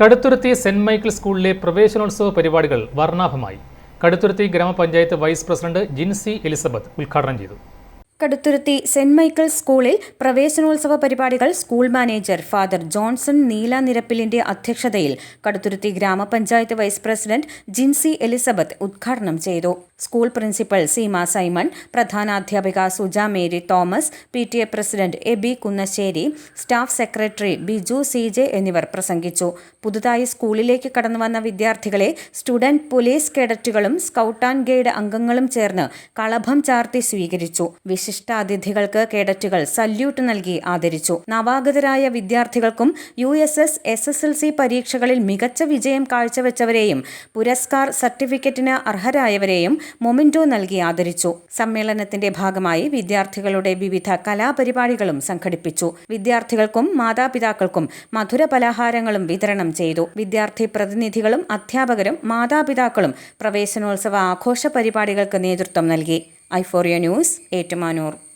Kaduthuruthy saint Michael സ്കൂളിലെ പ്രവേശനോത്സവ പരിപാടികൾ വർണാഭമായി. കടുത്തുരുത്തി ഗ്രാമപഞ്ചായത്ത് വൈസ് പ്രസിഡന്റ് ജിൻസി എലിസബത്ത് ഉദ്ഘാടനം ചെയ്തു. കടുത്തുരുത്തി സെന്റ് മൈക്കിൾസ് സ്കൂളിൽ പ്രവേശനോത്സവ പരിപാടികൾ സ്കൂൾ മാനേജർ ഫാദർ ജോൺസൺ നീല നിരപ്പിലിന്റെ അധ്യക്ഷതയിൽ കടുത്തുരുത്തി ഗ്രാമപഞ്ചായത്ത് വൈസ് പ്രസിഡന്റ് ജിൻസി എലിസബത്ത് ഉദ്ഘാടനം ചെയ്തു. School principal Seema Simon പ്രധാനാധ്യാപിക Suja Mary Thomas P T A president Aby Kunnassery staff secretary Biju C J എന്നിവർ പ്രസംഗിച്ചു. പുതുതായി സ്കൂളിലേക്ക് കടന്നുവന്ന വിദ്യാർത്ഥികളെ സ്റ്റുഡന്റ് പോലീസ് കേഡറ്റുകളും സ്കൗട്ട് ആൻഡ് ഗൈഡ് അംഗങ്ങളും ചേർന്ന് കളഭം ചാർത്തി സ്വീകരിച്ചു. വിശിഷ്ടാതിഥികൾക്ക് കേഡറ്റുകൾ സല്യൂട്ട് നൽകി ആദരിച്ചു. നവാഗതരായ വിദ്യാർത്ഥികൾക്കും U S S S S L C പരീക്ഷകളിൽ മികച്ച വിജയം കാഴ്ചവെച്ചവരെയും പുരസ്കാർ സർട്ടിഫിക്കറ്റിന് അർഹരായവരെയും മൊമിൻഡോ നൽകി ആദരിച്ചു. സമ്മേളനത്തിന്റെ ഭാഗമായി വിദ്യാർത്ഥികളുടെ വിവിധ കലാപരിപാടികളും സംഘടിപ്പിച്ചു. വിദ്യാർത്ഥികൾക്കും മാതാപിതാക്കൾക്കും മധുര പലഹാരങ്ങളും വിതരണം ചെയ്തു. വിദ്യാർത്ഥി പ്രതിനിധികളും അധ്യാപകരും മാതാപിതാക്കളും പ്രവേശനോത്സവ ആഘോഷ പരിപാടികൾക്ക് നേതൃത്വം നൽകി. ഐഫോറിയ ന്യൂസ് ഏറ്റുമാനൂർ.